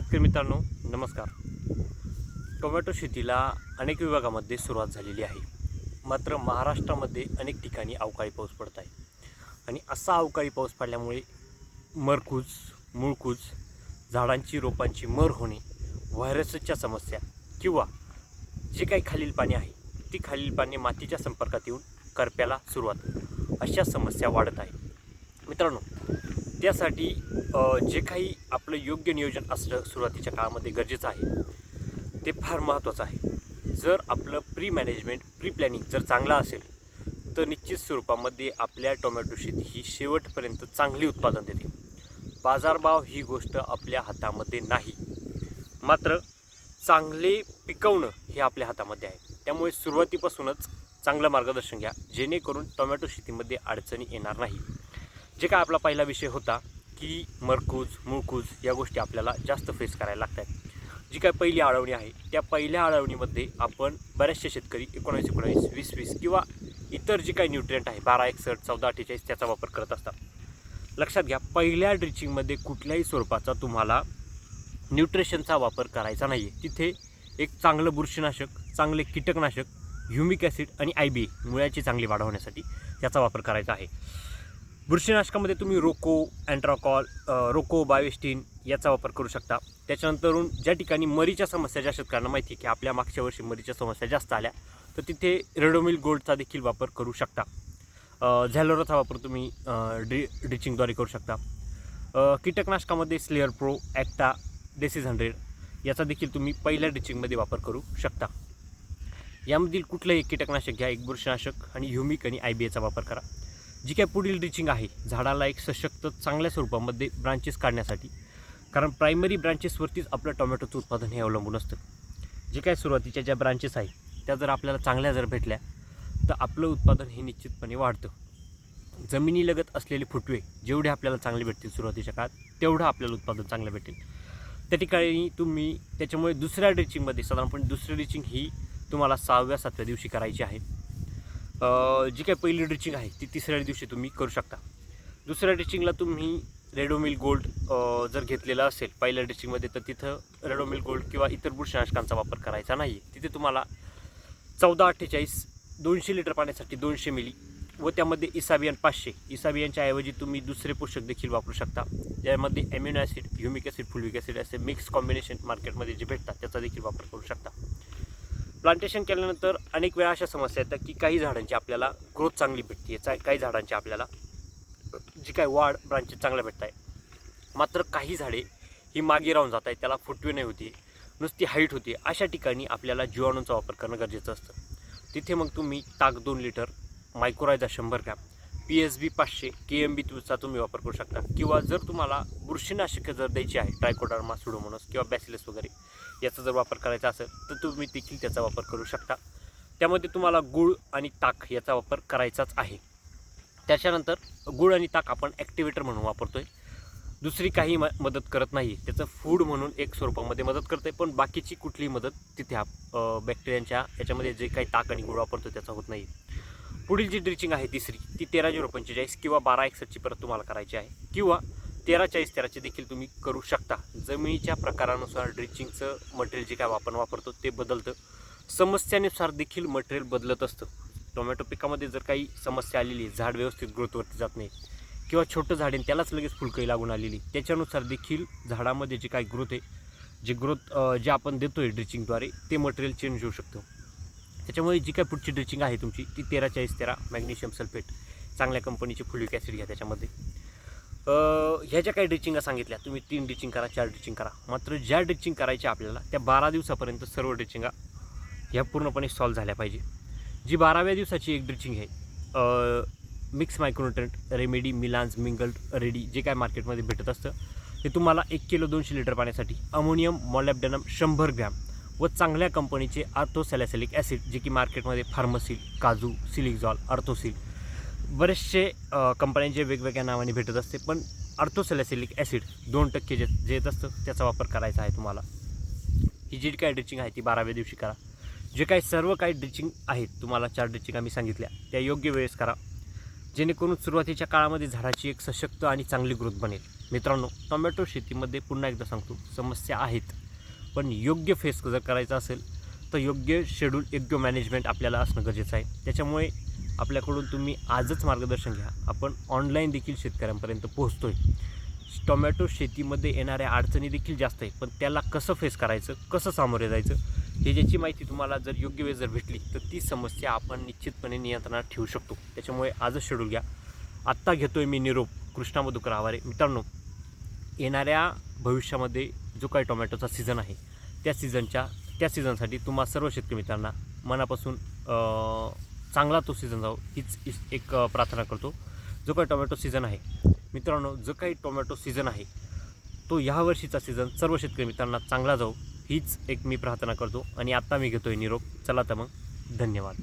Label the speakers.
Speaker 1: शेतकरी मित्रांनो नमस्कार. टोमॅटो शेतीला अनेक विभागामध्ये सुरुवात झालेली आहे. मात्र महाराष्ट्रामध्ये अनेक ठिकाणी अवकाळी पाऊस पडत आहे आणि असा अवकाळी पाऊस पडल्यामुळे मरकूज मुळकूज झाडांची रोपांची मर होणे व्हायरसच्या समस्या किंवा जे काही खालील पाणी आहे ती खालील पाणी मातीच्या संपर्कात येऊन करप्याला सुरुवात अशा समस्या वाढत आहे. मित्रांनो त्यासाठी जे काही आपलं योग्य नियोजन असणं सुरुवातीच्या काळामध्ये गरजेचं आहे. ते फार महत्त्वाचं आहे. जर आपलं प्री मॅनेजमेंट प्री प्लॅनिंग जर चांगलं असेल तर निश्चित स्वरूपामध्ये आपल्या टोमॅटो शेती ही शेवटपर्यंत चांगली उत्पादन देते. बाजारभाव ही गोष्ट आपल्या हातामध्ये नाही. मात्र चांगले पिकवणं हे आपल्या हातामध्ये आहे. त्यामुळे सुरुवातीपासूनच चांगलं मार्गदर्शन घ्या जेणेकरून टोमॅटो शेतीमध्ये अडचणी येणार नाही. जे काय आपला पहिला विषय होता की मरकूज मुळकूज या गोष्टी आपल्याला जास्त फेस करायला लागतात. जी काय पहिली आळवणी आहे त्या पहिल्या आळवणीमध्ये आपण बऱ्याचशे शेतकरी एकोणावीस एकोणावीस वीस वीस किंवा इतर जे काही न्यूट्रियंट आहे बारा एकसष्ट चौदा अठ्ठेचाळीस त्याचा वापर करत असतात. लक्षात घ्या पहिल्या ड्रिचिंगमध्ये कुठल्याही स्वरूपाचा तुम्हाला न्यूट्रिशनचा वापर करायचा नाही आहे तिथे एक चांगलं बुरशीनाशक चांगले कीटकनाशक ह्युमिक ॲसिड आणि आय बी मुळ्याची चांगली वाढवण्यासाठी त्याचा वापर करायचा आहे. बुरशीनाशकामध्ये तुम्ही रोको अँट्राकॉल रोको बायोस्टीन याचा वापर करू शकता. त्याच्यानंतरून ज्या ठिकाणी मरीच्या समस्या ज्या शेतकऱ्यांना माहिती आहे की आपल्या मागच्या वर्षी मरीच्या समस्या जास्त आल्या तर तिथे रेडोमिल गोल्डचा देखील वापर करू शकता. झॅलोराचा वापर तुम्ही ड्रि ड्रिचिंगद्वारे करू शकता. कीटकनाशकामध्ये Slayer Pro Actara Decis hundred याचा देखील तुम्ही पहिल्या ड्रिचिंगमध्ये वापर करू शकता. यामधील कुठलंही कीटकनाशक घ्या एक बुरशीनाशक आणि ह्युमिक आणि आय बी एचा वापर करा. जी काय पुढील ड्रिचिंग आहे झाडाला एक सशक्त चांगल्या स्वरूपामध्ये ब्रांचेस काढण्यासाठी. कारण प्रायमरी ब्रांचेसवरतीच आपलं टोमॅटोचं उत्पादन हे अवलंबून असतं. जे काय सुरुवातीच्या ज्या ब्रांचेस आहेत त्या जर आपल्याला चांगल्या जर भेटल्या तर आपलं उत्पादन हे निश्चितपणे वाढतं. जमिनीलगत असलेले फुटवे जेवढे आपल्याला चांगले भेटतील सुरुवातीच्या काळात तेवढं आपल्याला उत्पादन चांगलं भेटेल. त्या ठिकाणी तुम्ही त्याच्यामुळे दुसऱ्या ड्रिचिंगमध्ये साधारणपणे दुसरी ड्रिचिंग ही तुम्हाला सहाव्या सातव्या दिवशी करायची आहे. जी काही पहिली ड्रिचिंग आहे ती तिसऱ्या दिवशी तुम्ही करू शकता. दुसऱ्या ड्रिचिंगला तुम्ही रेडोमिल गोल्ड जर घेतलेला असेल पहिल्या ड्रिचिंगमध्ये तर तिथं रेडोमिल गोल्ड किंवा इतर बुरशनाशकांचा वापर करायचा नाही. तिथे तुम्हाला चौदा अठ्ठेचाळीस दोनशे लिटर पाण्यासाठी दोनशे मिली व त्यामध्ये इसाबियन पाचशे. इसाबियनच्या ऐवजी तुम्ही दुसरे पोषक देखील वापरू शकता. ज्यामध्ये amino acid humic acid fulvic acid असे मिक्स कॉम्बिनेशन मार्केटमध्ये जे भेटतात त्याचा देखील वापर करू शकता. प्लांटेशन केल्यानंतर अनेक वेळा अशा समस्या येतात की काही झाडांची आपल्याला ग्रोथ चांगली भेटते चा काही झाडांची आपल्याला जी काही वाढ ब्रांचेस चांगल्या भेटत आहे मात्र काही झाडे ही मागे राहून जात आहेत त्याला फुटवे नाही होती नुसती हाईट होती. अशा ठिकाणी आपल्याला जीवाणूंचा वापर करणं गरजेचं असतं. तिथे मग तुम्ही ताक दोन लिटर मायक्रोरायझा शंभर ग्रॅम पी एस बी पाचशे के एम बी तुमचा तुम्ही वापर करू शकता. किंवा जर तुम्हाला बुरशीनाशकं जर द्यायची आहे ट्रायकोडर्मा सुडोमोनस किंवा बॅसिलस वगैरे याचा जर वापर करायचा असेल तर तुम्ही देखील त्याचा वापर करू शकता. त्यामध्ये तुम्हाला गुळ आणि ताक याचा वापर करायचाच आहे. त्याच्यानंतर गुळ आणि ताक आपण ॲक्टिवेटर म्हणून वापरतो आहे दुसरी काही म मदत करत नाही. त्याचं फूड म्हणून एक स्वरूपामध्ये मदत करते पण बाकीची कुठलीही मदत तिथे बॅक्टेरियांच्या याच्यामध्ये जे काही ताक आणि गुळ वापरतो त्याचा होत नाही. पुढील जी ड्रिचिंग आहे तिसरी ती तेरा झिरो पंचेचाळीस किंवा बारा एकसष्टची परत तुम्हाला करायची आहे. किंवा तेरा चाळीस तेराचे देखील तुम्ही करू शकता. जमिनीच्या प्रकारानुसार ड्रिचिंगचं मटेरियल जे काय आपण वापरतो ते बदलतं. समस्यानुसार देखील मटेरियल बदलत असतं. टोमॅटो पिकामध्ये जर काही समस्या आलेली झाड व्यवस्थित ग्रोथवरती जात नाही किंवा छोटं झाड आहे त्यालाच लगेच फुलकळी लागून आलेली त्याच्यानुसार देखील झाडामध्ये जे काही ग्रोथ आहे जे ग्रोथ जे आपण देतो आहे ड्रिचिंगद्वारे ते मटेरियल चेंज होऊ शकतं. त्याच्यामुळे जी काय पुढची ड्रिचिंग आहे तुमची ती तेरा चाळीस तेरा मॅग्नेशियम सल्फेट. चांगल्या कंपनीची फुलिक ॲसिड घ्या त्याच्यामध्ये. ह्या ज्या काही ड्रिचिंगा सांगितल्या तुम्ही तीन ड्रिचिंग करा चार ड्रिचिंग करा. मात्र ज्या ड्रिचिंग करायच्या आपल्याला त्या बारा दिवसापर्यंत सर्व ड्रिचिंगा ह्या पूर्णपणे सॉल्व झाल्या पाहिजे. जी बाराव्या दिवसाची एक ड्रिचिंग आहे मिक्स मायक्रोन्युट्रंट रेमेडी मिलान्स मिंगल्ड रेडी जे काय मार्केटमध्ये भेटत असतं ते तुम्हाला एक किलो दोनशे लिटर पाण्यासाठी अमोनियम मॉलॅबडनम शंभर ग्रॅम व चांगल्या कंपनीचे आर्थोसॅलॅसिलिक ॲसिड जे की मार्केटमध्ये फार्मसिल काजू सिलिक्झॉल अर्थोसिल बरेचसे कंपन्यांचे वेगवेगळ्या नावाने भेटत असते. पण अर्थोसॅलॅसिलिक ॲसिड दोन टक्के जे जे येत असतं त्याचा वापर करायचा आहे तुम्हाला. ही जी काय ड्रिचिंग आहे ती बाराव्या दिवशी करा. जे काही सर्व काही ड्रिचिंग आहेत तुम्हाला चार ड्रिचिंग आम्ही सांगितल्या. त्या योग्य वेळेस करा. जेणेकरून सुरुवातीच्या काळामध्ये झाडाची एक सशक्त आणि चांगली ग्रोथ बनेल. मित्रांनो टोमॅटो शेतीमध्ये पुन्हा एकदा सांगतो समस्या आहेत. पण योग्य फेस जर करायचं असेल तर योग्य शेड्यूल योग्य मॅनेजमेंट आपल्याला असणं गरजेचं आहे. त्याच्यामुळे आपल्याकडून तुम्ही आजच मार्गदर्शन घ्या. आपण ऑनलाईन देखील शेतकऱ्यांपर्यंत पोहोचतो आहे टोमॅटो शेतीमध्ये येणाऱ्या अडचणी देखील जास्त आहे पण त्याला कसं फेस करायचं कसं सामोरे जायचं हे ज्याची माहिती तुम्हाला जर योग्य वेळ जर भेटली तर ती समस्या आपण निश्चितपणे नियंत्रणात ठेवू शकतो. त्याच्यामुळे आजच शेड्यूल घ्या. आत्ता घेतो आहे मी निरोप कृष्णा मधुकर आवारे. मित्रांनो येणाऱ्या भविष्यामध्ये जो काही टोमॅटोचा सीझन आहे. त्या सीझनच्या त्या सीझनसाठी तुम्हा सर्व शेतकरी मित्रांना मनापासून चांगला तो सीझन जाऊ हीच एक प्रार्थना करतो. जो काही टोमॅटो सीझन आहे. मित्रांनो जो काही टोमॅटो सीझन आहे. तो ह्या वर्षीचा सीझन सर्व शेतकरी मित्रांना चांगला जाऊ हीच एक मी प्रार्थना करतो. आणि आत्ता मी घेतो आहे निरोप. चला तर मग धन्यवाद.